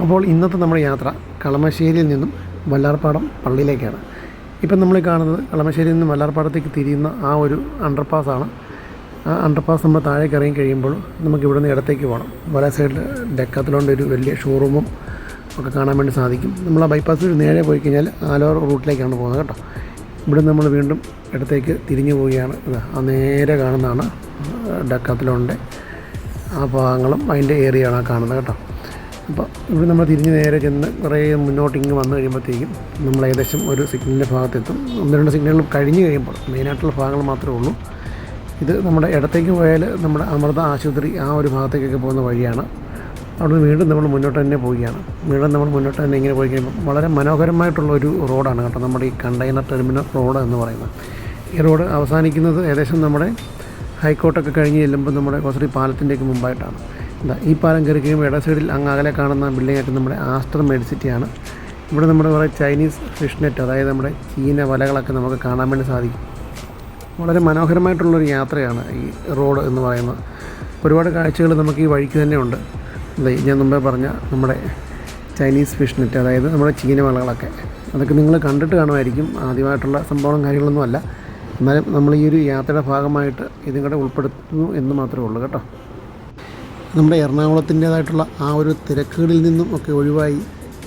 അപ്പോൾ ഇന്നത്തെ നമ്മുടെ യാത്ര കളമശ്ശേരിയിൽ നിന്നും വല്ലാർപ്പാടം പള്ളിയിലേക്കാണ്. ഇപ്പം നമ്മൾ കാണുന്നത് കളമശ്ശേരിയിൽ നിന്നും വല്ലാർപ്പാടത്തേക്ക് തിരിയുന്ന ആ ഒരു അണ്ടർപാസ്സാണ് ആ അണ്ടർപാസ് നമ്മൾ താഴേക്ക് ഇറങ്ങി കഴിയുമ്പോൾ നമുക്ക് ഇവിടുന്ന് ഇടത്തേക്ക് പോകണം. വല സൈഡിൽ ഡെക്കാത്തിലോണ്ട് ഒരു വലിയ ഷോറൂമും ഒക്കെ കാണാൻ വേണ്ടി സാധിക്കും. നമ്മൾ ആ ബൈപ്പാസ് നേരെ പോയി കഴിഞ്ഞാൽ ആലോർ റൂട്ടിലേക്കാണ് പോകുന്നത് കേട്ടോ. ഇവിടെ നമ്മൾ വീണ്ടും ഇടത്തേക്ക് തിരിഞ്ഞു പോവുകയാണ്. ആ നേരെ കാണുന്നതാണ് ഡക്കാത്തിലോണിന്റെ ആ ഭാഗങ്ങളും അതിന്റെ ഏരിയയാണ് കാണുന്നത് കേട്ടോ. അപ്പോൾ ഇവിടെ നമ്മൾ തിരിഞ്ഞ് നേരെ ചെന്ന് കുറേ മുന്നോട്ട് ഇങ്ങ് വന്നു കഴിയുമ്പോഴത്തേക്കും നമ്മൾ ഏകദേശം ഒരു സിഗ്നലിന്റെ ഭാഗത്തെത്തും. ഒന്ന് രണ്ട് സിഗ്നലുകൾ കഴിഞ്ഞ് കഴിയുമ്പോൾ മെയിനായിട്ടുള്ള ഭാഗങ്ങൾ മാത്രമേ ഉള്ളൂ. ഇത് നമ്മുടെ ഇടത്തേക്ക് പോയാൽ നമ്മുടെ അമൃത ആശുപത്രി ആ ഒരു ഭാഗത്തേക്കൊക്കെ പോകുന്ന വഴിയാണ്. അവിടെ നിന്ന് വീണ്ടും നമ്മൾ മുന്നോട്ട് തന്നെ പോവുകയാണ്. വീണ്ടും നമ്മൾ മുന്നോട്ട് തന്നെ ഇങ്ങനെ പോയി കഴിയുമ്പോൾ വളരെ മനോഹരമായിട്ടുള്ള ഒരു റോഡാണ് കേട്ടോ നമ്മുടെ ഈ കണ്ടെയ്നർ ടെർമിനൽ റോഡ് എന്ന് പറയുന്നത്. ഈ റോഡ് അവസാനിക്കുന്നത് ഏകദേശം നമ്മുടെ ഹൈക്കോർട്ടൊക്കെ കഴിഞ്ഞ് ചെല്ലുമ്പോൾ നമ്മുടെ കൊസറി പാലത്തിന്റെയൊക്കെ മുമ്പായിട്ടാണ്. ഈ പാലം കയറി കഴിയുമ്പോൾ ഇട സൈഡിൽ അങ്ങ് അകലെ കാണുന്ന ബിൽഡിങ്ങൊക്കെ നമ്മുടെ ആസ്റ്റർ മെഡിസിറ്റിയാണ് ഇവിടെ നമ്മുടെ കുറേ ചൈനീസ് ഫിഷ് നെറ്റ് അതായത് നമ്മുടെ ചീന വലകളൊക്കെ നമുക്ക് കാണാൻ വേണ്ടി സാധിക്കും. വളരെ മനോഹരമായിട്ടുള്ളൊരു യാത്രയാണ് ഈ റോഡ് എന്ന് പറയുന്നത്. ഒരുപാട് കാഴ്ചകൾ നമുക്ക് ഈ വഴിക്ക് തന്നെ ഉണ്ട്. ഞാൻ മുമ്പേ പറഞ്ഞ നമ്മുടെ ചൈനീസ് ഫിഷ് നെറ്റ് അതായത് നമ്മുടെ ചീന വളകളൊക്കെ അതൊക്കെ നിങ്ങൾ കണ്ടിട്ട് കാണുമായിരിക്കും. ആദ്യമായിട്ടുള്ള സംഭവം കാര്യങ്ങളൊന്നും അല്ല എന്നാലും നമ്മൾ ഈ ഒരു യാത്രയുടെ ഭാഗമായിട്ട് ഇതും കൂടെ ഉൾപ്പെടുത്തുന്നു എന്ന് മാത്രമേ ഉള്ളൂ കേട്ടോ. നമ്മുടെ എറണാകുളത്തിന്റേതായിട്ടുള്ള ആ ഒരു തിരക്കുകളിൽ നിന്നും ഒക്കെ ഒഴിവായി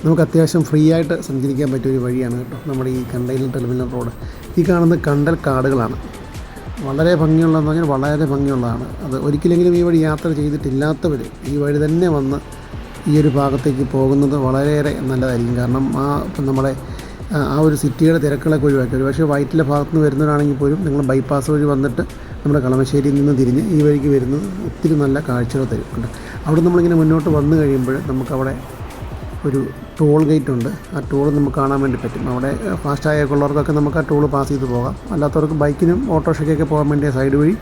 നമുക്ക് അത്യാവശ്യം ഫ്രീ ആയിട്ട് സഞ്ചരിക്കാൻ പറ്റിയ ഒരു വഴിയാണ് കേട്ടോ നമ്മുടെ ഈ കണ്ടെയ്നർ ടെർമിനൽ റോഡ്. ഈ കാണുന്ന കണ്ടൽ കാടുകളാണ്. വളരെ ഭംഗിയുള്ളതെന്ന് പറഞ്ഞാൽ വളരെ ഭംഗിയുള്ളതാണ്. അത് ഒരിക്കലെങ്കിലും ഈ വഴി യാത്ര ചെയ്തിട്ടില്ലാത്തവർ ഈ വഴി തന്നെ വന്ന് ഈ ഒരു ഭാഗത്തേക്ക് പോകുന്നത് വളരെയേറെ നല്ലതായിരിക്കും. കാരണം ആ നമ്മുടെ ആ ഒരു സിറ്റിയുടെ തിരക്കുകളൊക്കെ ഒഴിവാക്കി. ഒരു പക്ഷേ വയറ്റിലെ ഭാഗത്ത് നിന്ന് വരുന്നവരാണെങ്കിൽ പോലും നിങ്ങൾ ബൈപ്പാസ് വഴി വന്നിട്ട് നമ്മുടെ കളമശ്ശേരിയിൽ നിന്ന് തിരിഞ്ഞ് ഈ വഴിക്ക് വരുന്നത് ഒത്തിരി നല്ല കാഴ്ചകൾ തരും ഉണ്ട് അവിടെ നമ്മളിങ്ങനെ മുന്നോട്ട് വന്നു കഴിയുമ്പോൾ നമുക്കവിടെ ഒരു ടോൾ ഗേറ്റ് ഉണ്ട്. ആ ടോൾ നമുക്ക് കാണാൻ വേണ്ടി പറ്റും. അവിടെ ഫാസ്റ്റായൊക്കെ ഉള്ളവർക്കൊക്കെ നമുക്ക് ആ ടോൾ പാസ് ചെയ്ത് പോകാം. അല്ലാത്തവർക്ക് ബൈക്കിനും ഓട്ടോറിക്ഷയ്ക്കൊക്കെ പോകാൻ വേണ്ടിയ സൈഡ് വഴി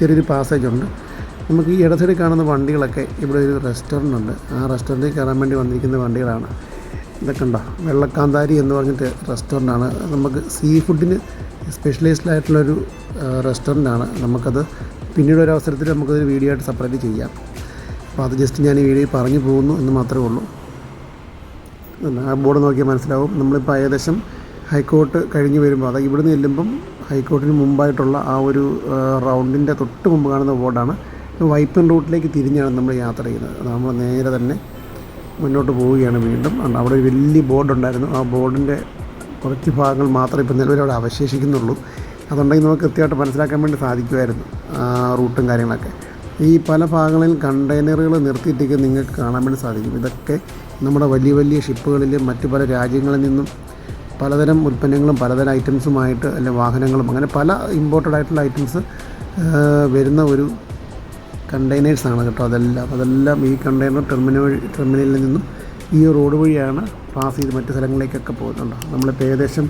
ചെറിയൊരു പാസേജ് ഉണ്ട്. നമുക്ക് ഈ ഇട കാണുന്ന വണ്ടികളൊക്കെ ഇവിടെ ഒരു റെസ്റ്റോറന്റ് ഉണ്ട്. ആ റെസ്റ്റോറന്റിൽ കയറാൻ വേണ്ടി വന്നിരിക്കുന്ന വണ്ടികളാണ്. ഇതൊക്കെ ഉണ്ടോ? വെള്ളക്കാന്താരി എന്ന് പറഞ്ഞിട്ട് റെസ്റ്റോറന്റാണ് നമുക്ക് സീ ഫുഡിന് സ്പെഷ്യലൈസ്ഡ് ആയിട്ടുള്ളൊരു റെസ്റ്റോറന്റാണ് നമുക്കത് പിന്നീട് ഒരു അവസരത്തിൽ നമുക്കതൊരു വീഡിയോ ആയിട്ട് സെപ്പറേറ്റ് ചെയ്യാം. അപ്പോൾ അത് ജസ്റ്റ് ഞാൻ ഈ വീഡിയോ പറഞ്ഞു പോകുന്നു എന്ന് മാത്രമേ ഉള്ളൂ. ആ ബോർഡ് നോക്കിയാൽ മനസ്സിലാവും. നമ്മളിപ്പോൾ ഏകദേശം ഹൈക്കോർട്ട് കഴിഞ്ഞ് വരുമ്പോൾ അതായത് ഇവിടുന്ന് ചെല്ലുമ്പം ഹൈക്കോർട്ടിന് മുമ്പായിട്ടുള്ള ആ ഒരു റൗണ്ടിന്റെ തൊട്ട് മുമ്പ് കാണുന്ന ബോർഡാണ് വൈപ്പൻ റൂട്ടിലേക്ക് തിരിഞ്ഞാണ് നമ്മൾ യാത്ര ചെയ്യുന്നത്. നമ്മൾ നേരെ തന്നെ മുന്നോട്ട് പോവുകയാണ് വീണ്ടും. അവിടെ ഒരു വലിയ ബോർഡുണ്ടായിരുന്നു. ആ ബോർഡിന്റെ കുറച്ച് ഭാഗങ്ങൾ മാത്രമേ ഇപ്പോൾ നിലവിൽ അവിടെ അവശേഷിക്കുന്നുള്ളൂ. അതുണ്ടെങ്കിൽ നമുക്ക് കൃത്യമായിട്ട് മനസ്സിലാക്കാൻ വേണ്ടി സാധിക്കുമായിരുന്നു റൂട്ടും കാര്യങ്ങളൊക്കെ. ഈ പല ഭാഗങ്ങളിൽ കണ്ടെയ്നറുകൾ നിർത്തിയിട്ടൊക്കെ നിങ്ങൾക്ക് കാണാൻ വേണ്ടി സാധിക്കും. ഇതൊക്കെ നമ്മുടെ വലിയ വലിയ ഷിപ്പുകളിൽ മറ്റു പല രാജ്യങ്ങളിൽ നിന്നും പലതരം ഉൽപ്പന്നങ്ങളും പലതരം ഐറ്റംസുമായിട്ട് അല്ലെങ്കിൽ വാഹനങ്ങളും അങ്ങനെ പല ഇമ്പോർട്ടഡ് ആയിട്ടുള്ള ഐറ്റംസ് വരുന്ന ഒരു കണ്ടെയ്നേഴ്സാണ് കേട്ടോ അതെല്ലാം. അതെല്ലാം ഈ കണ്ടെയ്നർ ടെർമിനൽ ടെർമിനലിൽ നിന്നും ഈ റോഡ് വഴിയാണ് പാസ് ചെയ്ത് മറ്റു സ്ഥലങ്ങളിലേക്കൊക്കെ പോകുന്നുണ്ട്. നമ്മളിപ്പോൾ ഏകദേശം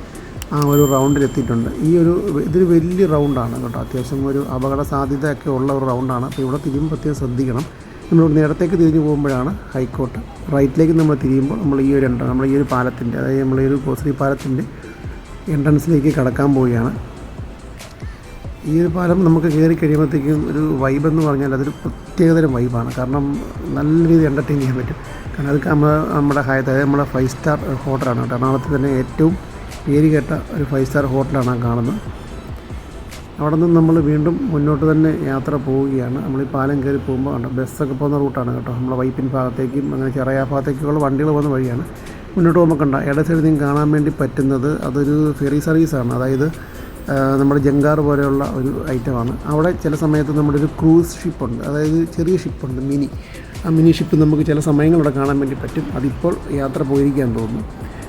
ആ ഒരു റൗണ്ടിൽ എത്തിയിട്ടുണ്ട്. ഈ ഒരു ഇതൊരു വലിയ റൗണ്ടാണ് കേട്ടോ. അത്യാവശ്യം ഒരു അപകട സാധ്യതയൊക്കെ ഉള്ള ഒരു റൗണ്ടാണ് അപ്പോൾ ഇവിടെ തിരിയുമ്പോൾ പ്രത്യേകം ശ്രദ്ധിക്കണം. നമ്മൾ നേരത്തേക്ക് തിരിഞ്ഞു പോകുമ്പോഴാണ് ഹൈക്കോർട്ട് റൈറ്റിലേക്ക് നമ്മൾ തിരിയുമ്പോൾ നമ്മൾ ഈ ഒരു എൻട്രൻ നമ്മൾ ഈ ഒരു പാലത്തിന്റെ അതായത് നമ്മൾ ഈ ഒരു കോസ്ലി പാലത്തിന്റെ എൻട്രൻസിലേക്ക് കടക്കാൻ പോവുകയാണ്. ഈ ഒരു പാലം നമുക്ക് കയറി കഴിയുമ്പോഴത്തേക്കും ഒരു വൈബ് എന്ന് പറഞ്ഞാൽ അതൊരു പ്രത്യേകതരം വൈബാണ് കാരണം നല്ല രീതിയിൽ എന്റർടൈൻ ചെയ്യാൻ പറ്റും. കാരണം അതൊക്കെ നമ്മൾ നമ്മുടെ ഹൈ അതായത് നമ്മുടെ ഫൈവ് സ്റ്റാർ ഹോട്ടലാണ് കേട്ടോ എറണാകുളത്ത് തന്നെ ഏറ്റവും പേര് കേട്ട ഒരു ഫൈവ് സ്റ്റാർ ഹോട്ടലാണ് കാണുന്നത്. അവിടെ നിന്ന് നമ്മൾ വീണ്ടും മുന്നോട്ട് തന്നെ യാത്ര പോവുകയാണ്. നമ്മൾ ഈ പാലം കയറി പോകുമ്പോൾ ഉണ്ട് ബസ്സൊക്കെ പോകുന്ന റൂട്ടാണ് കേട്ടോ. നമ്മളെ വൈപ്പിൻ ഭാഗത്തേക്കും അങ്ങനെ ചെറിയ ഭാഗത്തേക്കുള്ള വണ്ടികൾ പോകുന്ന വഴിയാണ്. മുന്നോട്ട് പോകുമ്പോൾ കണ്ട ഇട കാണാൻ വേണ്ടി പറ്റുന്നത് അതൊരു ഫെറി സർവീസാണ് അതായത് നമ്മുടെ ജങ്കാർ പോലെയുള്ള ഒരു ഐറ്റമാണ് അവിടെ ചില സമയത്ത് നമ്മുടെ ഒരു ക്രൂസ് ഷിപ്പുണ്ട് അതായത് ചെറിയ ഷിപ്പുണ്ട് മിനി ആ മിനി ഷിപ്പ് നമുക്ക് ചില സമയങ്ങളിവിടെ കാണാൻ വേണ്ടി പറ്റും. അതിപ്പോൾ യാത്ര പോയിരിക്കാൻ തോന്നുന്നു.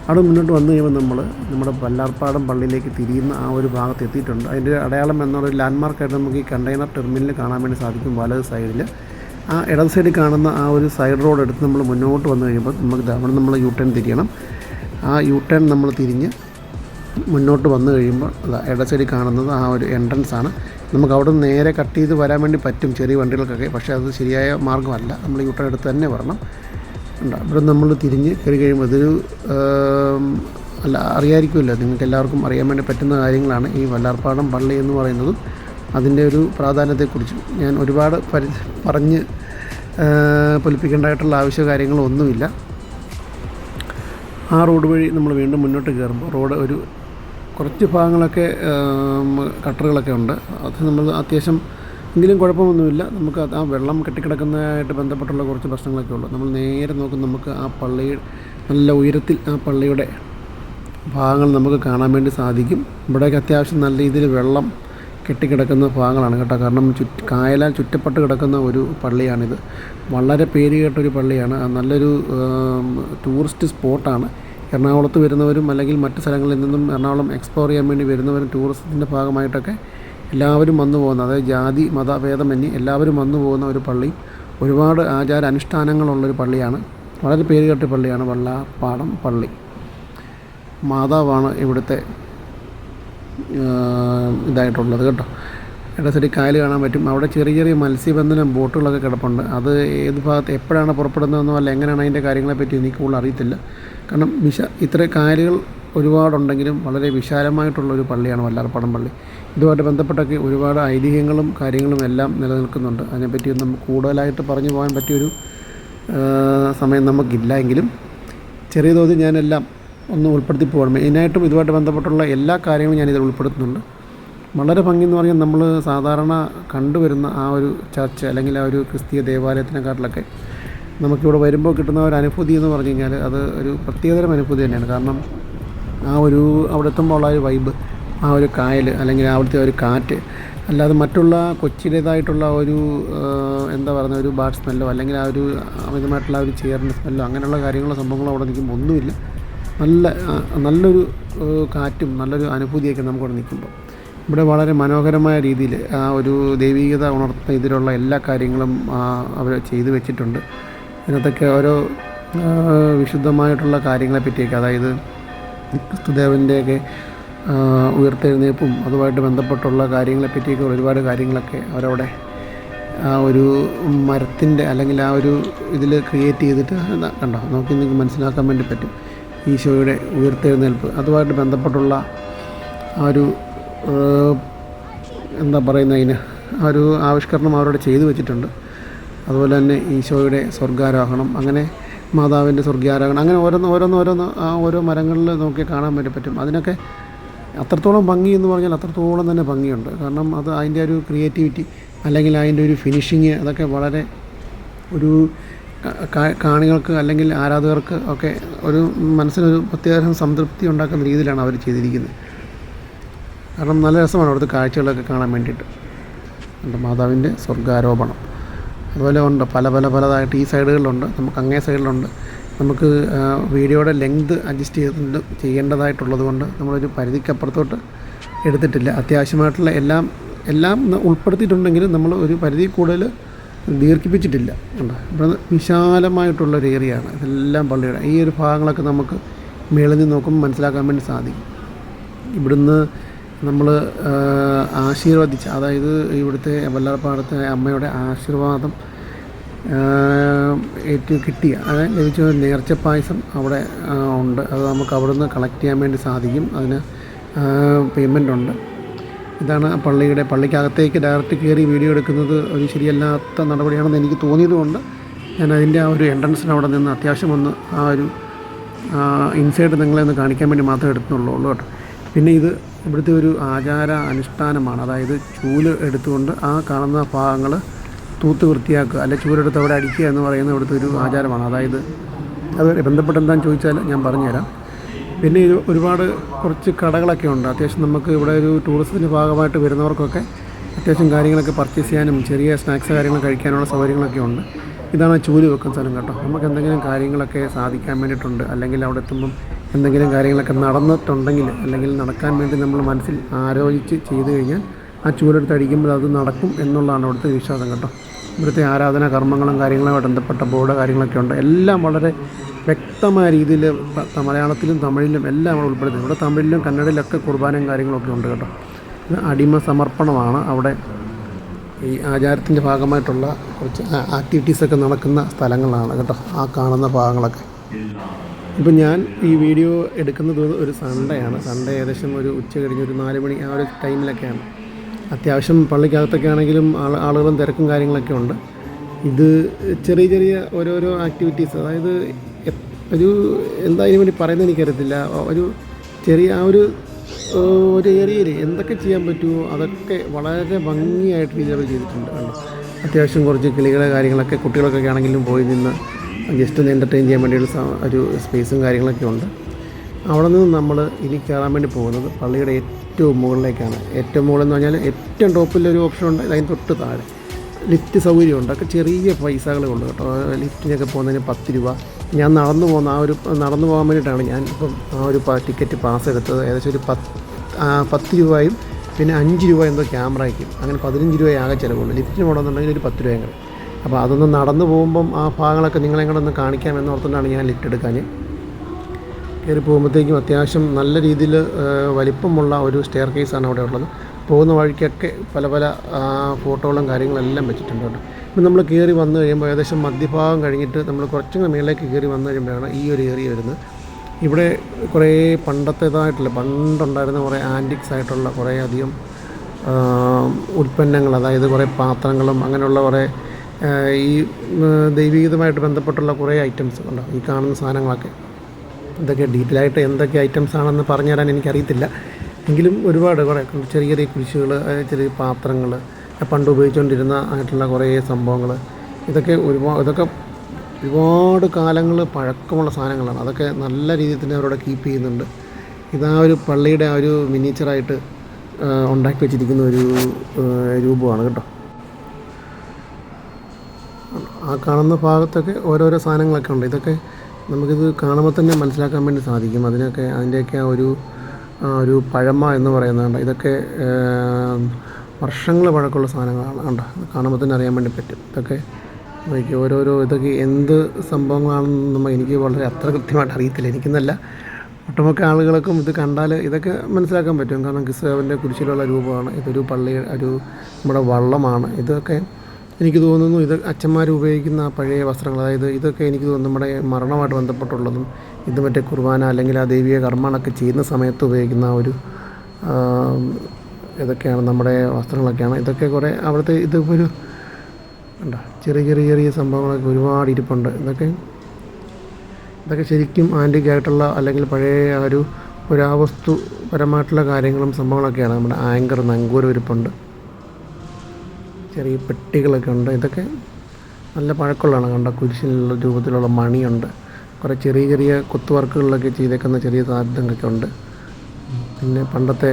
അവിടെ മുന്നോട്ട് വന്നു കഴിയുമ്പോൾ നമ്മൾ നമ്മുടെ വല്ലാർപ്പാടം പള്ളിയിലേക്ക് തിരിയുന്ന ആ ഒരു ഭാഗത്ത് എത്തിയിട്ടുണ്ട്. അതിന്റെ അടയാളം എന്നുള്ള ഒരു ലാൻഡ്മാർക്കായിട്ട് നമുക്ക് ഈ കണ്ടെയ്നർ ടെർമിനൽ കാണാൻ വേണ്ടി സാധിക്കും വലത് സൈഡിൽ ആ ഇടത് സൈഡിൽ കാണുന്ന ആ ഒരു സൈഡ് റോഡ് എടുത്ത് നമ്മൾ മുന്നോട്ട് വന്നു കഴിയുമ്പോൾ നമുക്ക് അവിടെ നമ്മൾ യു ടേൺ തിരിയണം. ആ യു ടേൺ നമ്മൾ തിരിഞ്ഞ് മുന്നോട്ട് വന്നു കഴിയുമ്പോൾ അതാ ഇട കാണുന്നത് ആ ഒരു എൻട്രൻസ് ആണ്. നമുക്ക് അവിടെ നിന്ന് നേരെ കട്ട് ചെയ്ത് വരാൻ വേണ്ടി പറ്റും ചെറിയ വണ്ടികൾക്കൊക്കെ. പക്ഷേ അത് ശരിയായ മാർഗമല്ല. നമ്മൾ യു ടേൺ എടുത്ത് തന്നെ വരണം. ഇവിടെ നമ്മൾ തിരിഞ്ഞ് കയറി കഴിയുമ്പോൾ ഇതൊരു അല്ല അറിയായിരിക്കുമല്ലോ നിങ്ങൾക്ക് എല്ലാവർക്കും അറിയാൻ വേണ്ടി പറ്റുന്ന കാര്യങ്ങളാണ് ഈ വല്ലാർപ്പാടം പള്ളി എന്ന് പറയുന്നതും അതിന്റെ ഒരു പ്രാധാന്യത്തെക്കുറിച്ചും. ഞാൻ ഒരുപാട് പരി പറഞ്ഞ് പൊലിപ്പിക്കേണ്ടതായിട്ടുള്ള ആവശ്യ കാര്യങ്ങളൊന്നുമില്ല. ആ റോഡ് വഴി നമ്മൾ വീണ്ടും മുന്നോട്ട് കയറുമ്പോൾ റോഡ് ഒരു കുറച്ച് ഭാഗങ്ങളൊക്കെ കട്ടറുകളൊക്കെ ഉണ്ട്. അത് നമ്മൾ അത്യാവശ്യം എങ്കിലും കുഴപ്പമൊന്നുമില്ല. നമുക്ക് ആ വെള്ളം കെട്ടിക്കിടക്കുന്നതായിട്ട് ബന്ധപ്പെട്ടുള്ള കുറച്ച് പ്രശ്നങ്ങളൊക്കെ ഉള്ളൂ. നമ്മൾ നേരെ നോക്കും നമുക്ക് ആ പള്ളി നല്ല ഉയരത്തിൽ ആ പള്ളിയുടെ ഭാഗങ്ങൾ നമുക്ക് കാണാൻ വേണ്ടി സാധിക്കും. ഇവിടെയൊക്കെ അത്യാവശ്യം നല്ല രീതിയിൽ വെള്ളം കെട്ടിക്കിടക്കുന്ന ഭാഗങ്ങളാണ് കേട്ടോ. കാരണം ചുറ്റ് കായലാൽ ചുറ്റപ്പെട്ട് കിടക്കുന്ന ഒരു പള്ളിയാണിത്. വളരെ പേര് കേട്ടൊരു പള്ളിയാണ്. നല്ലൊരു ടൂറിസ്റ്റ് സ്പോട്ടാണ്. എറണാകുളത്ത് വരുന്നവരും അല്ലെങ്കിൽ മറ്റ് സ്ഥലങ്ങളിൽ നിന്നും എറണാകുളം എക്സ്പ്ലോർ ചെയ്യാൻ വേണ്ടി വരുന്നവരും ടൂറിസത്തിന്റെ ഭാഗമായിട്ടൊക്കെ എല്ലാവരും വന്നു പോകുന്ന. അതായത് ജാതി മതഭേദമന്യേ എല്ലാവരും വന്നു പോകുന്ന ഒരു പള്ളി. ഒരുപാട് ആചാര അനുഷ്ഠാനങ്ങളുള്ളൊരു പള്ളിയാണ്. വളരെ പേര് കേട്ട പള്ളിയാണ് വള്ളാപ്പാടം പള്ളി. മാതാവാണ് ഇവിടുത്തെ ഇതായിട്ടുള്ളത് കേട്ടോ. ഇട കായൽ കാണാൻ പറ്റും. അവിടെ ചെറിയ ചെറിയ മത്സ്യബന്ധനം ബോട്ടുകളൊക്കെ കിടപ്പുണ്ട്. അത് ഏത് ഭാഗത്ത് എപ്പോഴാണ് പുറപ്പെടുന്നതെന്നോ അല്ല എങ്ങനെയാണ് അതിന്റെ കാര്യങ്ങളെപ്പറ്റി എനിക്ക് കൂടുതൽ അറിയത്തില്ല. കാരണം വിശ ഇത്ര കാര്യങ്ങൾ ഒരുപാടുണ്ടെങ്കിലും വളരെ വിശാലമായിട്ടുള്ള ഒരു പള്ളിയാണ് വല്ലാർപ്പാടം പള്ളി ഇതുമായിട്ട് ബന്ധപ്പെട്ടൊക്കെ ഒരുപാട് ഐതിഹ്യങ്ങളും കാര്യങ്ങളും എല്ലാം നിലനിൽക്കുന്നുണ്ട്. അതിനെപ്പറ്റി ഒന്നും നമുക്ക് കൂടുതലായിട്ട് പറഞ്ഞു പോകാൻ പറ്റിയൊരു സമയം നമുക്കില്ല എങ്കിലും ചെറിയ തോതിൽ ഞാനെല്ലാം ഒന്ന് ഉൾപ്പെടുത്തി പോകണം. മെയിനായിട്ടും ഇതുമായിട്ട് ബന്ധപ്പെട്ടുള്ള എല്ലാ കാര്യങ്ങളും ഞാനിതിൽ ഉൾപ്പെടുത്തുന്നുണ്ട്. വളരെ ഭംഗി എന്ന് പറഞ്ഞാൽ നമ്മൾ സാധാരണ കണ്ടുവരുന്ന ആ ഒരു ചർച്ച് അല്ലെങ്കിൽ ആ ഒരു ക്രിസ്തീയ ദേവാലയത്തിനെക്കാട്ടിലൊക്കെ നമുക്കിവിടെ വരുമ്പോൾ കിട്ടുന്ന ഒരു അനുഭൂതി എന്ന് പറഞ്ഞു കഴിഞ്ഞാൽ അത് ഒരു പ്രത്യേകതരം അനുഭൂതി തന്നെയാണ്. കാരണം ആ ഒരു അവിടെ എത്തുമ്പോൾ ഉള്ള ഒരു വൈബ് ആ ഒരു കായൽ അല്ലെങ്കിൽ അവിടുത്തെ ഒരു കാറ്റ് അല്ലാതെ മറ്റുള്ള കൊച്ചിയുടേതായിട്ടുള്ള ഒരു എന്താ പറയുന്ന ഒരു ബാഡ് സ്മെല്ലോ അല്ലെങ്കിൽ ആ ഒരു അമിതമായിട്ടുള്ള ഒരു ചേറിന്റെ സ്മെല്ലോ അങ്ങനെയുള്ള കാര്യങ്ങളോ സംഭവങ്ങളോ അവിടെ നിൽക്കുമ്പോൾ ഒന്നുമില്ല. നല്ല നല്ലൊരു കാറ്റും നല്ലൊരു അനുഭൂതിയൊക്കെ നമുക്കവിടെ നിൽക്കുമ്പോൾ. ഇവിടെ വളരെ മനോഹരമായ രീതിയിൽ ആ ഒരു ദൈവികത ഉണർത്തുന്ന ഇതിലുള്ള എല്ലാ കാര്യങ്ങളും അവർ ചെയ്തു വെച്ചിട്ടുണ്ട്. ഇതിനകത്തൊക്കെ ഓരോ വിശുദ്ധമായിട്ടുള്ള കാര്യങ്ങളെ പറ്റിയൊക്കെ അതായത് ക്രിസ്തുദേവന്റെയൊക്കെ ഉയർത്തെഴുന്നേപ്പും അതുമായിട്ട് ബന്ധപ്പെട്ടുള്ള കാര്യങ്ങളെ പറ്റിയൊക്കെ ഒരുപാട് കാര്യങ്ങളൊക്കെ അവരവിടെ ആ ഒരു മരത്തിന്റെ അല്ലെങ്കിൽ ആ ഒരു ഇതിൽ ക്രിയേറ്റ് ചെയ്തിട്ട് കണ്ടോ? നമുക്ക് നിങ്ങൾക്ക് മനസ്സിലാക്കാൻ വേണ്ടി പറ്റും. ഈശോയുടെ ഉയർത്തെഴുന്നേൽപ്പ്. അതുമായിട്ട് ബന്ധപ്പെട്ടുള്ള ആ ഒരു എന്താ പറയുന്നതിന് ആ ഒരു ആവിഷ്കരണം അവരോട് ചെയ്തു വെച്ചിട്ടുണ്ട്. അതുപോലെ തന്നെ ഈശോയുടെ സ്വർഗാരോഹണം അങ്ങനെ മാതാവിന്റെ സ്വർഗാരോഹണം അങ്ങനെ ഓരോന്ന് ഓരോന്ന് ഓരോന്ന് ആ ഓരോ മരങ്ങളിൽ നോക്കി കാണാൻ വേണ്ടി പറ്റും. അതിനൊക്കെ അത്രത്തോളം ഭംഗി എന്ന് പറഞ്ഞാൽ അത്രത്തോളം തന്നെ ഭംഗിയുണ്ട്. കാരണം അത് അതിന്റെ ഒരു ക്രിയേറ്റിവിറ്റി അല്ലെങ്കിൽ അതിന്റെ ഒരു ഫിനിഷിങ് അതൊക്കെ വളരെ ഒരു കാണികൾക്ക് അല്ലെങ്കിൽ ആരാധകർക്ക് ഒക്കെ ഒരു മനസ്സിനൊരു പ്രത്യേക സംതൃപ്തി ഉണ്ടാക്കുന്ന രീതിയിലാണ് അവർ ചെയ്തിരിക്കുന്നത്. കാരണം നല്ല രസമാണ് അവിടുത്തെ കാഴ്ചകളൊക്കെ കാണാൻ വേണ്ടിയിട്ട്. എന്റെ മാതാവിന്റെ സ്വർഗാരോപണം അതുപോലെ ഉണ്ട് പല പല പലതായിട്ട് ഈ സൈഡുകളിലുണ്ട് നമുക്ക് അങ്ങേ സൈഡിലുണ്ട്. നമുക്ക് വീഡിയോയുടെ ലെങ്ത് അഡ്ജസ്റ്റ് ചെയ്തിട്ട് ചെയ്യേണ്ടതായിട്ടുള്ളത് കൊണ്ട് നമ്മളൊരു പരിധിക്കപ്പുറത്തോട്ട് എടുത്തിട്ടില്ല. അത്യാവശ്യമായിട്ടുള്ള എല്ലാം എല്ലാം ഉൾപ്പെടുത്തിയിട്ടുണ്ടെങ്കിലും നമ്മൾ ഒരു പരിധി കൂടുതൽ ദീർഘിപ്പിച്ചിട്ടില്ല. ഉണ്ട് ഇവിടെ വിശാലമായിട്ടുള്ളൊരു ഏരിയയാണ് ഇതെല്ലാം പള്ളിയുടെ ഈ ഒരു ഭാഗങ്ങളൊക്കെ നമുക്ക് മേളിൽ നിന്ന് നോക്കുമ്പോൾ മനസ്സിലാക്കാൻ വേണ്ടി സാധിക്കും. ഇവിടുന്ന് നമ്മൾ ആശീർവദിച്ച് അതായത് ഇവിടുത്തെ വല്ലാർപ്പാടത്തെ അമ്മയുടെ ആശീർവാദം ഏറ്റു കിട്ടിയ അതായത് ലഭിച്ച ഒരു നേർച്ച പായസം അവിടെ ഉണ്ട്. അത് നമുക്ക് അവിടുന്ന് കളക്ട് ചെയ്യാൻ വേണ്ടി സാധിക്കും. അതിന് പേയ്മെന്റ് ഉണ്ട്. ഇതാണ് പള്ളിയുടെ പള്ളിക്കകത്തേക്ക് ഡയറക്റ്റ് കയറി വീഡിയോ എടുക്കുന്നത് ഒരു ശരിയല്ലാത്ത നടപടിയാണെന്ന് എനിക്ക് തോന്നിയതുകൊണ്ട് ഞാൻ അതിന്റെ ആ ഒരു എൻട്രൻസിന് അവിടെ നിന്ന് അത്യാവശ്യം ഒന്ന് ആ ഒരു ഇൻസൈഡ് നിങ്ങളെ ഒന്ന് കാണിക്കാൻ വേണ്ടി മാത്രമേ എടുത്തുള്ളൂ കേട്ടോ. പിന്നെ ഇത് ഇവിടുത്തെ ഒരു ആചാര അനുഷ്ഠാനമാണ്. അതായത് ചൂൽ എടുത്തുകൊണ്ട് ആ കാണുന്ന ഭാഗങ്ങൾ തൂത്ത് വൃത്തിയാക്കുക. അല്ലെ ചൂലെടുത്ത് അവിടെ അടിക്കുക എന്ന് പറയുന്ന ഇവിടുത്തെ ഒരു ആചാരമാണ്. അതായത് അത് ബന്ധപ്പെട്ട് എന്താണെന്ന് ചോദിച്ചാൽ ഞാൻ പറഞ്ഞുതരാം. പിന്നെ ഇത് ഒരുപാട് കുറച്ച് കടകളൊക്കെ ഉണ്ട്. അത്യാവശ്യം നമുക്ക് ഇവിടെ ഒരു ടൂറിസത്തിന്റെ ഭാഗമായിട്ട് വരുന്നവർക്കൊക്കെ അത്യാവശ്യം കാര്യങ്ങളൊക്കെ പർച്ചേസ് ചെയ്യാനും ചെറിയ സ്നാക്സ് കാര്യങ്ങൾ കഴിക്കാനുള്ള സൗകര്യങ്ങളൊക്കെ ഉണ്ട്. ഇതാണ് ചൂൽ വെക്കുന്ന സ്ഥലം കേട്ടോ. നമുക്ക് എന്തെങ്കിലും കാര്യങ്ങളൊക്കെ സാധിക്കാൻ വേണ്ടിയിട്ടുണ്ട്. അല്ലെങ്കിൽ അവിടെ എത്തുമ്പം എന്തെങ്കിലും കാര്യങ്ങളൊക്കെ നടന്നിട്ടുണ്ടെങ്കിൽ അല്ലെങ്കിൽ നടക്കാൻ വേണ്ടി നമ്മൾ മനസ്സിൽ ആലോചിച്ച് ചെയ്തു കഴിഞ്ഞാൽ ആ ചൂലെടുത്ത് അടിക്കുമ്പോൾ അത് നടക്കും എന്നുള്ളതാണ് അവിടുത്തെ വിശ്വാസം കേട്ടോ. ഇവിടുത്തെ ആരാധന കർമ്മങ്ങളും കാര്യങ്ങളുമായി ബന്ധപ്പെട്ട ബോർഡ് കാര്യങ്ങളൊക്കെ ഉണ്ട്. എല്ലാം വളരെ വ്യക്തമായ രീതിയിൽ മലയാളത്തിലും തമിഴിലും എല്ലാം ഉൾപ്പെടുത്തി. ഇവിടെ തമിഴിലും കന്നഡയിലൊക്കെ കുർബാനയും കാര്യങ്ങളൊക്കെ ഉണ്ട് കേട്ടോ. അടിമ സമർപ്പണമാണ്. അവിടെ ഈ ആചാരത്തിന്റെ ഭാഗമായിട്ടുള്ള കുറച്ച് ആക്ടിവിറ്റീസൊക്കെ നടക്കുന്ന സ്ഥലങ്ങളാണ് കേട്ടോ. ആ കാണുന്ന ഭാഗങ്ങളൊക്കെ. ഇപ്പം ഞാൻ ഈ വീഡിയോ എടുക്കുന്നത് ഒരു സൺഡേ ആണ് സൺഡേ ഏകദേശം ഒരു ഉച്ച കഴിഞ്ഞ് ഒരു നാല് മണി ആ ഒരു ടൈമിലൊക്കെയാണ്. അത്യാവശ്യം പള്ളിക്കകത്തൊക്കെ ആണെങ്കിലും ആൾ ആളുകളും തിരക്കും കാര്യങ്ങളൊക്കെ ഉണ്ട്. ഇത് ചെറിയ ചെറിയ ഓരോരോ ആക്ടിവിറ്റീസ് അതായത് ഒരു എന്താ ഇതിന് വേണ്ടി പറയുന്നത് എനിക്കറിയത്തില്ല. ഒരു ചെറിയ ആ ഒരു ഒരു ഏരിയയിൽ എന്തൊക്കെ ചെയ്യാൻ പറ്റുമോ അതൊക്കെ വളരെ ഭംഗിയായിട്ട് രീതിയിൽ അവർ ചെയ്തിട്ടുണ്ട് അത്യാവശ്യം കുറച്ച് കിളികളെ കാര്യങ്ങളൊക്കെ കുട്ടികളൊക്കെ ആണെങ്കിലും പോയി നിന്ന് ജസ്റ്റ് ഒന്ന് എന്റർടൈൻ ചെയ്യാൻ വേണ്ടിയുള്ള ഒരു സ്പേസും കാര്യങ്ങളൊക്കെ ഉണ്ട്. അവിടെ നിന്ന് നമ്മൾ ഇനി കയറാൻ വേണ്ടി പോകുന്നത് പള്ളിയുടെ ഏറ്റവും മുകളിലേക്കാണ്. ഏറ്റവും മുകളിൽ എന്ന് പറഞ്ഞാൽ ഏറ്റവും ടോപ്പിലൊരു ഓപ്ഷൻ ഉണ്ട്. അതിന് തൊട്ട് താഴെ. ലിഫ്റ്റ് സൗകര്യമുണ്ട് ഒക്കെ ചെറിയ പൈസകളേ ഉള്ളൂ കേട്ടോ. ലിഫ്റ്റിനൊക്കെ പോകുന്നതിന് പത്ത് രൂപ. ഞാൻ നടന്നു പോകുന്ന ആ ഒരു നടന്നു പോകാൻ വേണ്ടിയിട്ടാണ് ഞാൻ ഇപ്പം ആ ഒരു ടിക്കറ്റ് പാസ് എടുത്തത്. ഏകദേശം ഒരു പത്ത് പത്ത് രൂപയും പിന്നെ അഞ്ച് രൂപ എന്തോ ക്യാമറയ്ക്കും അങ്ങനെ പതിനഞ്ച് രൂപയാകെ ചിലവുണ്ട്. ലിഫ്റ്റിന് പോകണമെന്നുണ്ടെങ്കിൽ ഒരു പത്ത് രൂപയും കൂടെ. അപ്പോൾ അതൊന്ന് നടന്നു പോകുമ്പം ആ ഭാഗങ്ങളൊക്കെ നിങ്ങളെ കൂടെ ഒന്ന് കാണിക്കാം എന്നോർത്തുകൊണ്ടാണ് ഞാൻ ലിഫ്റ്റ് എടുക്കാൻ. കയറി പോകുമ്പോഴത്തേക്കും അത്യാവശ്യം നല്ല രീതിയിൽ വലിപ്പമുള്ള ഒരു സ്റ്റെയർ കേസാണ് അവിടെ ഉള്ളത്. പോകുന്ന വഴിക്കൊക്കെ പല പല ഫോട്ടോകളും കാര്യങ്ങളെല്ലാം വെച്ചിട്ടുണ്ട് കേട്ടോ. ഇപ്പം നമ്മൾ കയറി വന്നു കഴിയുമ്പോൾ ഏകദേശം മധ്യഭാഗം കഴിഞ്ഞിട്ട് നമ്മൾ കുറച്ചും മേളിലേക്ക് കയറി വന്നു കഴിയുമ്പോഴാണ് ഈ ഒരു ഏരിയ വരുന്നത്. ഇവിടെ കുറേ പണ്ടത്തേതായിട്ടുള്ള പണ്ടുണ്ടായിരുന്ന കുറേ ആന്റിക്സ് ആയിട്ടുള്ള കുറേ അധികം ഉൽപ്പന്നങ്ങൾ അതായത് കുറേ പാത്രങ്ങളും അങ്ങനെയുള്ള കുറേ ഈ ദൈവികതമായിട്ട് ബന്ധപ്പെട്ടുള്ള കുറേ ഐറ്റംസ് ഉണ്ടാവും ഈ കാണുന്ന സാധനങ്ങളൊക്കെ. ഇതൊക്കെ ഡീറ്റെയിൽ ആയിട്ട് എന്തൊക്കെ ഐറ്റംസ് ആണെന്ന് പറഞ്ഞു തരാൻ എനിക്കറിയത്തില്ല. എങ്കിലും ഒരുപാട് കുറേ ചെറിയ ചെറിയ കുരിശുകൾ ചെറിയ പാത്രങ്ങൾ പണ്ട് ഉപയോഗിച്ചുകൊണ്ടിരുന്ന ആയിട്ടുള്ള കുറേ സംഭവങ്ങൾ. ഇതൊക്കെ ഒരുപാട് ഇതൊക്കെ ഒരുപാട് കാലങ്ങൾ പഴക്കമുള്ള സാധനങ്ങളാണ്. അതൊക്കെ നല്ല രീതിയിൽ തന്നെ അവരോട് കീപ്പ് ചെയ്യുന്നുണ്ട്. ഇതാ ഒരു പള്ളിയുടെ ആ ഒരു മിനിച്ചറായിട്ട് ഉണ്ടാക്കി വെച്ചിരിക്കുന്ന ഒരു രൂപമാണ് കേട്ടോ. ആ കാണുന്ന ഭാഗത്തൊക്കെ ഓരോരോ സാധനങ്ങളൊക്കെ ഉണ്ട്. ഇതൊക്കെ നമുക്കിത് കാണുമ്പോൾ തന്നെ മനസ്സിലാക്കാൻ വേണ്ടി സാധിക്കും. അതിനൊക്കെ അതിന്റെയൊക്കെ ആ ഒരു ഒരു പഴമ എന്ന് പറയുന്നുണ്ട് ഇതൊക്കെ വർഷങ്ങൾ പഴക്കമുള്ള സാധനങ്ങളാണ്. കണ്ടോ? കാണുമ്പോൾ തന്നെ അറിയാൻ വേണ്ടി പറ്റും. ഇതൊക്കെ നോക്കി ഓരോരോ ഇതൊക്കെ എന്ത് സംഭവങ്ങളാണെന്ന് നമ്മൾ എനിക്ക് വളരെ അത്ര കൃത്യമായിട്ട് അറിയത്തില്ല. എനിക്കെന്നല്ല. ഒട്ടുമിക്ക ആളുകൾക്കും ഇത് കണ്ടാൽ ഇതൊക്കെ മനസ്സിലാക്കാൻ പറ്റും. കാരണം ക്രിസ്തുവിന്റെ കുരിശിലുള്ള രൂപമാണ്. ഇതൊരു പള്ളി ഒരു നമ്മുടെ വള്ളമാണ്. ഇതൊക്കെ എനിക്ക് തോന്നുന്നു ഇത് അച്ഛന്മാർ ഉപയോഗിക്കുന്ന പഴയ വസ്ത്രങ്ങൾ അതായത് ഇതൊക്കെ എനിക്ക് തോന്നുന്നു നമ്മുടെ മരണമായിട്ട് ബന്ധപ്പെട്ടുള്ളതും ഇത് മറ്റേ കുർബാന അല്ലെങ്കിൽ ആ ദൈവിക കർമ്മങ്ങളൊക്കെ ചെയ്യുന്ന സമയത്ത് ഉപയോഗിക്കുന്ന ഒരു ഇതൊക്കെയാണ് നമ്മുടെ വസ്ത്രങ്ങളൊക്കെയാണ്. ഇതൊക്കെ കുറേ അവിടുത്തെ ഇത് ഒരു ഉണ്ടോ ചെറിയ ചെറിയ ചെറിയ സംഭവങ്ങളൊക്കെ ഒരുപാട് ഇരിപ്പുണ്ട്. ഇതൊക്കെ ഇതൊക്കെ ശരിക്കും ആന്റിക് ആയിട്ടുള്ള അല്ലെങ്കിൽ പഴയ ഒരു പുരാവസ്തുപരമായിട്ടുള്ള കാര്യങ്ങളും സംഭവങ്ങളൊക്കെയാണ്. നമ്മുടെ ആങ്കർ നങ്കൂരം ഇരിപ്പുണ്ട് ചെറിയ പെട്ടികളൊക്കെ ഉണ്ട്. ഇതൊക്കെ നല്ല പഴക്കമുള്ളതാണ്. കണ്ട? കുരിശിനുള്ള രൂപത്തിലുള്ള മണിയുണ്ട്. കുറേ ചെറിയ ചെറിയ കൊത്തുവർക്കുകളിലൊക്കെ ചെയ്തേക്കുന്ന ചെറിയ സാധ്യതകളൊക്കെ ഉണ്ട്. പിന്നെ പണ്ടത്തെ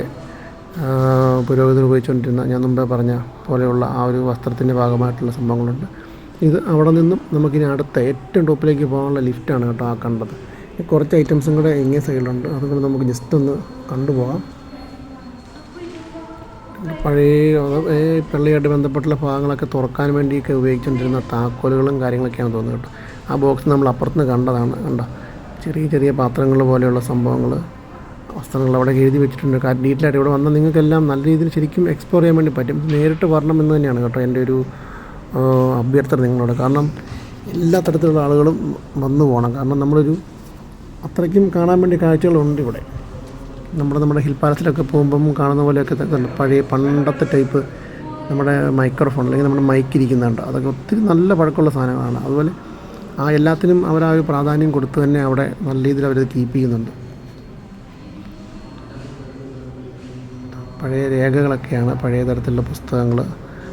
പുരോഗതി ഉപയോഗിച്ചുകൊണ്ടിരുന്ന ഞാൻ മുമ്പേ പറഞ്ഞ പോലെയുള്ള ആ ഒരു വസ്ത്രത്തിന്റെ ഭാഗമായിട്ടുള്ള സംഭവങ്ങളുണ്ട്. ഇത് അവിടെ നിന്നും നമുക്കിനി അടുത്ത ഏറ്റവും ടോപ്പിലേക്ക് പോകാനുള്ള ലിഫ്റ്റാണ് കേട്ടോ ആ കണ്ടത്. കുറച്ച് ഐറ്റംസും കൂടെ എങ്ങനെ സൈഡിലുണ്ട്. അതുകൊണ്ട് നമുക്ക് ജസ്റ്റ് ഒന്ന് കണ്ടുപോകാം. പഴയ പള്ളിയായിട്ട് ബന്ധപ്പെട്ടുള്ള ഭാഗങ്ങളൊക്കെ തുറക്കാൻ വേണ്ടിയൊക്കെ ഉപയോഗിച്ചുകൊണ്ടിരുന്ന താക്കോലുകളും കാര്യങ്ങളൊക്കെയാണ് തോന്നുന്നത് കേട്ടോ. ആ ബോക്സ് നമ്മൾ അപ്പുറത്തുനിന്ന് കണ്ടതാണ് കണ്ടോ. ചെറിയ ചെറിയ പാത്രങ്ങൾ പോലെയുള്ള സംഭവങ്ങൾ വസ്ത്രങ്ങൾ അവിടെ എഴുതി വെച്ചിട്ടുണ്ട്. കാരണം ഡീറ്റെയിലായിട്ട് ഇവിടെ വന്നാൽ നിങ്ങൾക്കെല്ലാം നല്ല രീതിയിൽ ശരിക്കും എക്സ്പ്ലോർ ചെയ്യാൻ വേണ്ടി പറ്റും. നേരിട്ട് വരണം എന്ന് തന്നെയാണ് കേട്ടോ എന്റെ ഒരു അഭ്യർത്ഥന നിങ്ങളോട്. കാരണം എല്ലാ തരത്തിലുള്ള ആളുകളും വന്നു പോകണം. കാരണം നമ്മളൊരു അത്രയ്ക്കും കാണാൻ വേണ്ടി കാഴ്ചകളുണ്ട് ഇവിടെ. നമ്മുടെ നമ്മുടെ ഹിൽ പോകുമ്പം കാണുന്ന പോലെയൊക്കെ പഴയ പണ്ടത്തെ ടൈപ്പ് നമ്മുടെ മൈക്രോഫോൺ അല്ലെങ്കിൽ നമ്മുടെ മൈക്ക് ഇരിക്കുന്നുണ്ട്. അതൊക്കെ ഒത്തിരി നല്ല പഴക്കമുള്ള സാധനങ്ങളാണ്. അതുപോലെ ആ എല്ലാത്തിനും അവർ ആ ഒരു പ്രാധാന്യം കൊടുത്ത് തന്നെ അവിടെ നല്ല രീതിയിൽ അവർ കീപ്പ് ചെയ്യുന്നുണ്ട്. പഴയ രേഖകളൊക്കെയാണ് പഴയ തരത്തിലുള്ള പുസ്തകങ്ങൾ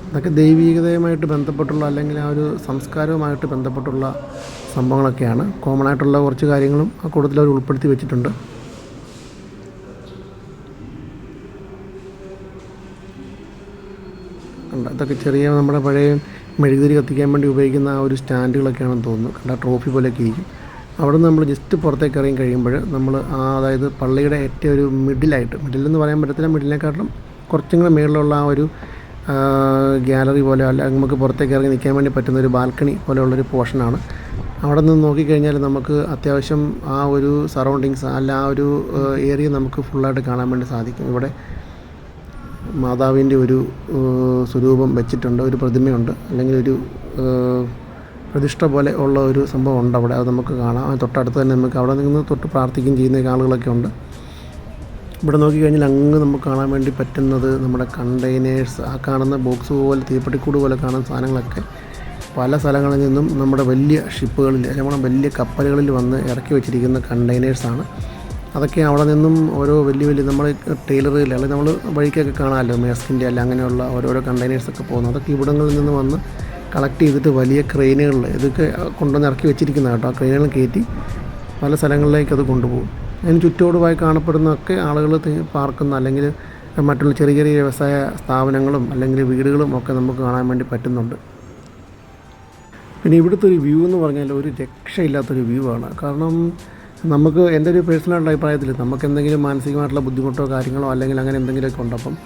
അതൊക്കെ ദൈവീകതയുമായിട്ട് ബന്ധപ്പെട്ടുള്ള അല്ലെങ്കിൽ ആ ഒരു സംസ്കാരവുമായിട്ട് ബന്ധപ്പെട്ടുള്ള സംഭവങ്ങളൊക്കെയാണ്. കോമൺ ആയിട്ടുള്ള കുറച്ച് കാര്യങ്ങളും ആ കൂട്ടത്തിൽ അവർ ഉൾപ്പെടുത്തി വെച്ചിട്ടുണ്ട് കണ്ട ഇതൊക്കെ ചെറിയ നമ്മുടെ പഴയ മെഴുകുതിരി കത്തിക്കാൻ വേണ്ടി ഉപയോഗിക്കുന്ന ആ ഒരു സ്റ്റാൻഡുകളൊക്കെയാണെന്ന് തോന്നുന്നു. കണ്ട ട്രോഫി പോലെയൊക്കെ ഇരിക്കും. അവിടെ നമ്മൾ ജസ്റ്റ് പുറത്തേക്ക് ഇറങ്ങി കഴിയുമ്പോൾ നമ്മൾ ആ അതായത് പള്ളിയുടെ ഏറ്റവും ഒരു മിഡിലായിട്ട് മിഡിൽ എന്ന് പറയാൻ പറ്റത്തില്ല മിഡിലിനെക്കാട്ടിലും കുറച്ചും കൂടെ മേളിലുള്ള ആ ഒരു ഗ്യാലറി പോലെ അല്ല നമുക്ക് പുറത്തേക്ക് ഇറങ്ങി നിൽക്കാൻ വേണ്ടി പറ്റുന്ന ഒരു ബാൽക്കണി പോലെയുള്ളൊരു പോർഷനാണ്. അവിടെ നിന്ന് നോക്കിക്കഴിഞ്ഞാൽ നമുക്ക് അത്യാവശ്യം ആ ഒരു സറൗണ്ടിങ്സ് അല്ല ആ ഒരു ഏരിയ നമുക്ക് ഫുള്ളായിട്ട് കാണാൻ വേണ്ടി സാധിക്കും. ഇവിടെ മാതാവിന്റെ ഒരു സ്വരൂപം വെച്ചിട്ടുണ്ട് ഒരു പ്രതിമയുണ്ട് അല്ലെങ്കിൽ ഒരു പ്രതിഷ്ഠ പോലെ ഉള്ള ഒരു സംഭവം ഉണ്ട് അവിടെ. അത് നമുക്ക് കാണാം. തൊട്ടടുത്ത് തന്നെ നമുക്ക് അവിടെ നിന്ന് തൊട്ട് പ്രാർത്ഥിക്കുകയും ചെയ്യുന്ന ആളുകളൊക്കെ ഉണ്ട്. ഇവിടെ നോക്കിക്കഴിഞ്ഞാൽ അങ്ങ് നമുക്ക് കാണാൻ വേണ്ടി പറ്റുന്നത് നമ്മുടെ കണ്ടെയ്നേഴ്സ് ആ കാണുന്ന ബോക്സ് പോലെ തീപ്പെട്ടിക്കൂട് പോലെ കാണുന്ന സാധനങ്ങളൊക്കെ പല സ്ഥലങ്ങളിൽ നിന്നും നമ്മുടെ വലിയ ഷിപ്പുകളിൽ നമ്മുടെ വലിയ കപ്പലുകളിൽ വന്ന് ഇറക്കി വെച്ചിരിക്കുന്ന കണ്ടെയ്നേഴ്സാണ്. അതൊക്കെ അവിടെ നിന്നും ഓരോ വലിയ വലിയ നമ്മൾ ടൈലറിൽ അല്ലെങ്കിൽ നമ്മൾ വഴിക്കൊക്കെ കാണാമല്ലോ മേസ്കിന്റെ അല്ല അങ്ങനെയുള്ള ഓരോരോ കണ്ടെയ്നേഴ്സൊക്കെ പോകുന്നു അതൊക്കെ ഇവിടങ്ങളിൽ നിന്ന് വന്ന് കളക്ട് ചെയ്തിട്ട് വലിയ ക്രെയിനുകളിൽ ഇതൊക്കെ കൊണ്ടുവന്ന് ഇറക്കി വെച്ചിരിക്കുന്ന കേട്ടോ. ആ ക്രെയിനുകൾ കയറ്റി പല സ്ഥലങ്ങളിലേക്ക് അത് കൊണ്ടുപോകും. അതിന് ചുറ്റോടുമായി കാണപ്പെടുന്നതൊക്കെ ആളുകൾ പാർക്കുന്ന അല്ലെങ്കിൽ മറ്റുള്ള ചെറിയ ചെറിയ വ്യവസായ സ്ഥാപനങ്ങളും അല്ലെങ്കിൽ വീടുകളും ഒക്കെ നമുക്ക് കാണാൻ വേണ്ടി പറ്റുന്നുണ്ട്. പിന്നെ ഇവിടുത്തെ ഒരു വ്യൂ എന്ന് പറഞ്ഞാൽ ഒരു രക്ഷയില്ലാത്തൊരു വ്യൂ ആണ്. കാരണം നമുക്ക് എന്റെ ഒരു പേഴ്സണൽ അഭിപ്രായത്തിൽ നമുക്ക് എന്തെങ്കിലും മാനസികമായിട്ടുള്ള ബുദ്ധിമുട്ടോ കാര്യങ്ങളോ അല്ലെങ്കിൽ അങ്ങനെ എന്തെങ്കിലുമൊക്കെ ഉണ്ടപ്പം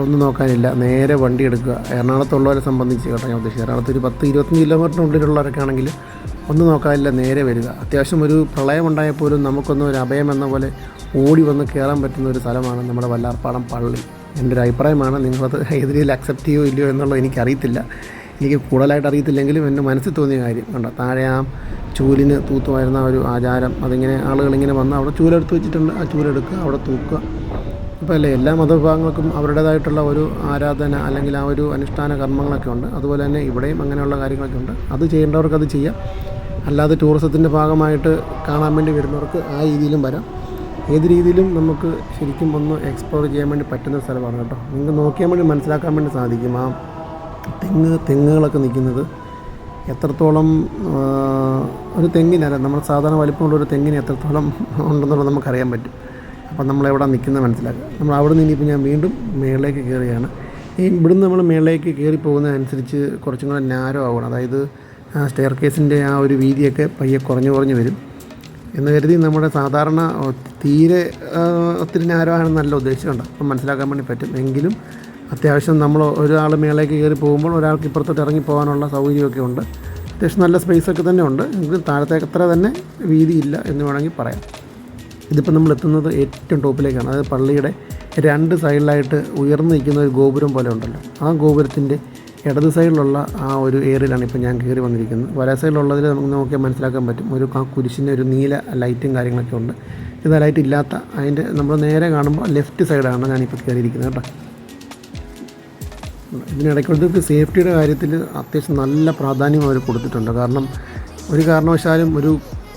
ഒന്നും നോക്കാനില്ല. നേരെ വണ്ടി എടുക്കുക. എറണാകുളത്തുള്ളവരെ സംബന്ധിച്ച് കേട്ടോ ഞാൻ ഉദ്ദേശിച്ചത്. എറണാകുളത്ത് ഒരു പത്ത് ഇരുപത്തഞ്ച് കിലോമീറ്ററിനുള്ളിലുള്ളവരൊക്കെ ആണെങ്കിൽ ഒന്നും നോക്കാനില്ല നേരെ വരിക. അത്യാവശ്യം ഒരു പ്രളയം ഉണ്ടായപ്പോലും നമുക്കൊന്നും ഒരു അഭയം എന്ന പോലെ ഓടി വന്ന് കയറാൻ പറ്റുന്ന ഒരു സ്ഥലമാണ് നമ്മുടെ വല്ലാർപ്പാടം പള്ളി. എന്റെ ഒരു അഭിപ്രായമാണ്. നിങ്ങളത് ഏത് രീതിയിൽ അക്സെപ്റ്റ് ചെയ്യുമോ ഇല്ലയോ എന്നുള്ളത് എനിക്കറിയത്തില്ല. എനിക്ക് കൂടുതലായിട്ട് അറിയത്തില്ലെങ്കിലും എന്റെ മനസ്സിൽ തോന്നിയ കാര്യം കണ്ടോ? താഴെ ആ ചൂലിന് തൂത്തുമായിരുന്ന ഒരു ആചാരം അതിങ്ങനെ ആളുകളിങ്ങനെ വന്ന് അവിടെ ചൂലെടുത്ത് വെച്ചിട്ടുണ്ട്. ആ ചൂലെടുക്കുക അവിടെ തൂക്കുക. അപ്പോൾ അല്ലേ എല്ലാ മതവിഭാഗങ്ങൾക്കും അവരുടേതായിട്ടുള്ള ഒരു ആരാധന അല്ലെങ്കിൽ ആ ഒരു അനുഷ്ഠാന കർമ്മങ്ങളൊക്കെ ഉണ്ട്. അതുപോലെ തന്നെ ഇവിടെയും അങ്ങനെയുള്ള കാര്യങ്ങളൊക്കെ ഉണ്ട്. അത് ചെയ്യേണ്ടവർക്ക് അത് ചെയ്യാം. അല്ലാതെ ടൂറിസത്തിന്റെ ഭാഗമായിട്ട് കാണാൻ വേണ്ടി വരുന്നവർക്ക് ആ രീതിയിലും വരാം. ഏത് രീതിയിലും നമുക്ക് ശരിക്കും ഒന്ന് എക്സ്പ്ലോർ ചെയ്യാൻ വേണ്ടി പറ്റുന്ന സ്ഥലമാണ് കേട്ടോ. നിങ്ങൾക്ക് നോക്കിയാൽ വേണ്ടി മനസ്സിലാക്കാൻ വേണ്ടി സാധിക്കും. ആ തെങ്ങ് തെങ്ങുകളൊക്കെ നിൽക്കുന്നത് എത്രത്തോളം ഒരു തെങ്ങിനല്ല നമ്മൾ സാധാരണ വലിപ്പമുള്ള ഒരു തെങ്ങിന് എത്രത്തോളം ഉണ്ടെന്നുള്ളത് നമുക്കറിയാൻ പറ്റും. അപ്പം നമ്മൾ എവിടെ നിൽക്കുന്നത് മനസ്സിലാക്കുക നമ്മൾ അവിടെ നിന്ന് ഇനിയിപ്പോൾ ഞാൻ വീണ്ടും മേളിലേക്ക് കയറുകയാണ്. ഈ ഇവിടുന്ന് നമ്മൾ മേളിലേക്ക് കയറി പോകുന്നതനുസരിച്ച് കുറച്ചും കൂടെ നാരോ ആവണം. അതായത് സ്റ്റെയർ കേസിന്റെ ആ ഒരു വീതിയൊക്കെ പയ്യെ കുറഞ്ഞു കുറഞ്ഞു വരും. എന്ന് കരുതി നമ്മുടെ സാധാരണ തീരെ ഒത്തിരി നാരോ ആണെന്നല്ല ഉദ്ദേശിച്ചുണ്ട് അപ്പം മനസ്സിലാക്കാൻ വേണ്ടി പറ്റും. എങ്കിലും അത്യാവശ്യം നമ്മൾ ഒരാൾ മേളേക്ക് കയറി പോകുമ്പോൾ ഒരാൾക്ക് ഇപ്പുറത്തോട്ട് ഇറങ്ങി പോകാനുള്ള സൗകര്യമൊക്കെ ഉണ്ട്. അത്യാവശ്യം നല്ല സ്പേസൊക്കെ തന്നെ ഉണ്ട്. എങ്കിലും താഴത്തേക്ക് അത്ര തന്നെ വീതിയില്ല എന്ന് വേണമെങ്കിൽ പറയാം. ഇതിപ്പോൾ നമ്മൾ എത്തുന്നത് ഏറ്റവും ടോപ്പിലേക്കാണ് അതായത് പള്ളിയുടെ രണ്ട് സൈഡിലായിട്ട് ഉയർന്നു നിൽക്കുന്ന ഒരു ഗോപുരം പോലെ ഉണ്ടല്ലോ. ആ ഗോപുരത്തിന്റെ ഇടത് സൈഡിലുള്ള ആ ഒരു ഏരിയയിലാണ് ഇപ്പോൾ ഞാൻ കയറി വന്നിരിക്കുന്നത്. വല സൈഡിലുള്ളതിൽ നമുക്ക് നോക്കിയാൽ മനസ്സിലാക്കാൻ പറ്റും. ഒരു ആ കുരിശിന്റെ ഒരു നീല ലൈറ്റും കാര്യങ്ങളൊക്കെ ഉണ്ട്. ഇത് ലൈറ്റ് ഇല്ലാത്ത അതിന്റെ നമ്മൾ നേരെ കാണുമ്പോൾ ലെഫ്റ്റ് സൈഡാണ് ഞാനിപ്പോൾ കയറിയിരിക്കുന്നത് കേട്ടോ. ഇതിനിടയ്ക്കുള്ളവർക്ക് സേഫ്റ്റിയുടെ കാര്യത്തിൽ അത്യാവശ്യം നല്ല പ്രാധാന്യം അവർ കൊടുത്തിട്ടുണ്ട്. കാരണം ഒരു കാരണവശാലും ഒരു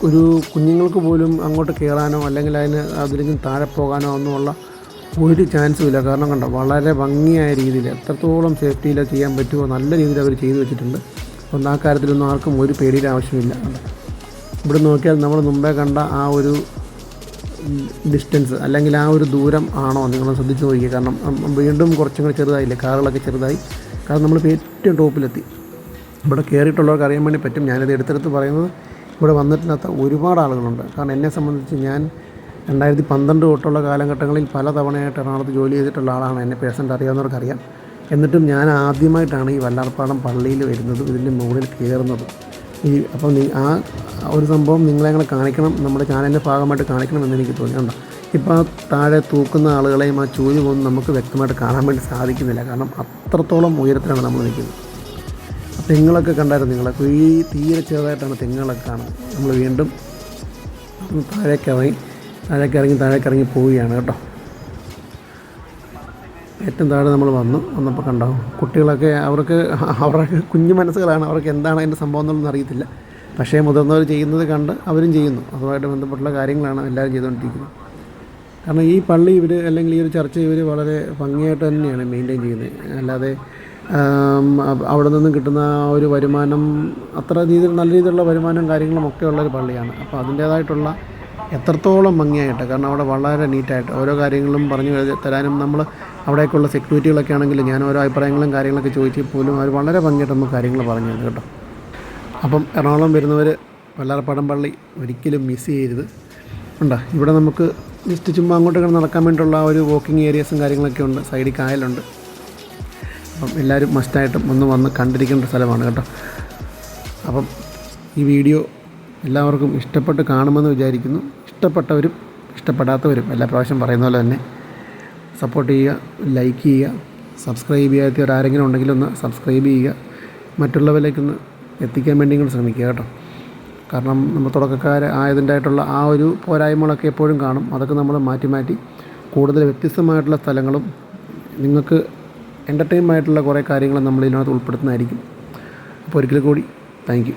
ഒരു കുഞ്ഞുങ്ങൾക്ക് പോലും അങ്ങോട്ട് കയറാനോ അല്ലെങ്കിൽ അതിന് അതിലെങ്കിലും താഴെ പോകാനോ ഒന്നുമുള്ള ഒരു ചാൻസും ഇല്ല. കാരണം കണ്ടോ വളരെ ഭംഗിയായ രീതിയിൽ എത്രത്തോളം സേഫ്റ്റിയിൽ ചെയ്യാൻ പറ്റുമോ നല്ല രീതിയിൽ അവർ ചെയ്തു വെച്ചിട്ടുണ്ട്. അതുകൊണ്ട് ആ കാര്യത്തിലൊന്നും ആർക്കും ഒരു പേടിയുടെ ആവശ്യമില്ല. ഇവിടെ നോക്കിയാൽ നമ്മൾ മുമ്പേ കണ്ട ആ ഒരു ഡിസ്റ്റൻസ് അല്ലെങ്കിൽ ആ ഒരു ദൂരം ആണോ നിങ്ങൾ ശ്രദ്ധിച്ച് നോക്കിക്കുക കാരണം വീണ്ടും കുറച്ചും കൂടി ചെറുതായില്ലേ? കാറുകളൊക്കെ ചെറുതായി. കാരണം നമ്മളിപ്പോൾ ഏറ്റവും ടോപ്പിലെത്തി. ഇവിടെ കയറിയിട്ടുള്ളവർക്ക് അറിയാൻ വേണ്ടി പറ്റും. ഞാനിത് എടുത്തെടുത്ത് പറയുന്നത് ഇവിടെ വന്നിട്ടില്ലാത്ത ഒരുപാട് ആളുകളുണ്ട്. കാരണം എന്നെ സംബന്ധിച്ച് ഞാൻ രണ്ടായിരത്തി പന്ത്രണ്ട് തൊട്ടുള്ള കാലഘട്ടങ്ങളിൽ പല തവണയായിട്ട് എറണാകുളത്ത് ജോലി ചെയ്തിട്ടുള്ള ആളാണ് എന്നെ പേഴ്സണൽ അറിയാവുന്നവർക്കറിയാം. എന്നിട്ടും ഞാൻ ആദ്യമായിട്ടാണ് ഈ വല്ലാർപ്പാടം പള്ളിയിൽ വരുന്നതും ഇതിന്റെ മുകളിൽ കയറുന്നതും. ഈ അപ്പം നീ ആ ഒരു സംഭവം നിങ്ങളെ അങ്ങനെ കാണിക്കണം നമ്മുടെ ചാനലിന്റെ ഭാഗമായിട്ട് കാണിക്കണം എന്ന് എനിക്ക് തോന്നിയുണ്ട് ഇപ്പോൾ താഴെ തൂക്കുന്ന ആളുകളെയും ആ ചൂൽ പോകുന്ന നമുക്ക് വ്യക്തമായിട്ട് കാണാൻ വേണ്ടി സാധിക്കുന്നില്ല. കാരണം അത്രത്തോളം ഉയരത്തിലാണ് നമ്മൾ നിൽക്കുന്നത്. തെങ്ങുകളൊക്കെ കണ്ടായിരുന്നു നിങ്ങളൊക്കെ ഈ തീരെ ചെറുതായിട്ടാണ് തെങ്ങുകളൊക്കെ കാണുന്നത്. നമ്മൾ വീണ്ടും താഴേക്ക് ഇറങ്ങി താഴേക്ക് ഇറങ്ങി താഴേക്ക് ഇറങ്ങി പോവുകയാണ് കേട്ടോ. ഏറ്റവും താഴെ നമ്മൾ വന്നു. വന്നപ്പോൾ കണ്ടോ കുട്ടികളൊക്കെ അവർക്ക് അവരുടെ കുഞ്ഞു മനസ്സുകളാണ്. അവർക്ക് എന്താണ് അതിന്റെ സംഭവം എന്നുള്ളതെന്ന് അറിയത്തില്ല. പക്ഷേ മുതിർന്നവർ ചെയ്യുന്നത് കണ്ട് അവരും ചെയ്യുന്നു. അതുമായിട്ട് ബന്ധപ്പെട്ടുള്ള കാര്യങ്ങളാണ് എല്ലാവരും ചെയ്തുകൊണ്ടിരിക്കുന്നത്. കാരണം ഈ പള്ളി ഇവർ അല്ലെങ്കിൽ ഈ ഒരു ചർച്ച ഇവർ വളരെ ഭംഗിയായിട്ട് തന്നെയാണ് മെയിന്റെയിൻ ചെയ്യുന്നത്. അല്ലാതെ അവിടെ നിന്നും കിട്ടുന്ന ആ ഒരു വരുമാനം അത്ര രീതിയിൽ നല്ല രീതിയിലുള്ള വരുമാനം കാര്യങ്ങളും ഒക്കെ ഉള്ളൊരു പള്ളിയാണ്. അപ്പോൾ അതിന്റേതായിട്ടുള്ള എത്രത്തോളം ഭംഗിയായിട്ട് കാരണം അവിടെ വളരെ നീറ്റായിട്ട് ഓരോ കാര്യങ്ങളും പറഞ്ഞു തരാനും നമ്മൾ അവിടേക്കുള്ള സെക്യൂരിറ്റികളൊക്കെ ആണെങ്കിൽ ഞാൻ ഓരോ അഭിപ്രായങ്ങളും കാര്യങ്ങളൊക്കെ ചോദിച്ചു പോലും അവർ വളരെ ഭംഗിയായിട്ട് നമുക്ക് കാര്യങ്ങൾ പറഞ്ഞു കേട്ടോ. അപ്പം എറണാകുളം വരുന്നവർ വല്ലാർപ്പാടം പള്ളി ഒരിക്കലും മിസ് ചെയ്യരുത്. ഉണ്ടോ? ഇവിടെ നമുക്ക് ജസ്റ്റ് ചുമ്മാ അങ്ങോട്ട് കിടന്ന് നടക്കാൻ വേണ്ടിയിട്ടുള്ള ഒരു വാക്കിംഗ് ഏരിയസും കാര്യങ്ങളൊക്കെ ഉണ്ട്. സൈഡിൽ കായലുണ്ട്. അപ്പം എല്ലാവരും മസ്റ്റായിട്ടും ഒന്ന് വന്ന് കണ്ടിരിക്കേണ്ട സ്ഥലമാണ് കേട്ടോ. അപ്പം ഈ വീഡിയോ എല്ലാവർക്കും ഇഷ്ടപ്പെട്ട് കാണുമെന്ന് വിചാരിക്കുന്നു. ഇഷ്ടപ്പെട്ടവരും ഇഷ്ടപ്പെടാത്തവരും എല്ലാ പ്രാവശ്യം പറയുന്ന പോലെ തന്നെ സപ്പോർട്ട് ചെയ്യുക ലൈക്ക് ചെയ്യുക സബ്സ്ക്രൈബ് ചെയ്യാത്തവർ ആരെങ്കിലും ഉണ്ടെങ്കിൽ ഒന്ന് സബ്സ്ക്രൈബ് ചെയ്യുക. മറ്റുള്ളവരിലേക്കൊന്ന് എത്തിക്കാൻ വേണ്ടി കൂടി ശ്രമിക്കുക കേട്ടോ. കാരണം നമ്മൾ തുടക്കക്കാർ ആയതിന്റെതായിട്ടുള്ള ആ ഒരു പോരായ്മകളൊക്കെ എപ്പോഴും കാണും. അതൊക്കെ നമ്മൾ മാറ്റി മാറ്റി കൂടുതൽ വ്യത്യസ്തമായിട്ടുള്ള സ്ഥലങ്ങളും നിങ്ങൾക്ക് എന്റർടൈൻമായിട്ടുള്ള കുറേ കാര്യങ്ങൾ നമ്മൾ ഇതിനകത്ത് ഉൾപ്പെടുത്തുന്നതായിരിക്കും. അപ്പോൾ ഒരിക്കൽ കൂടി താങ്ക്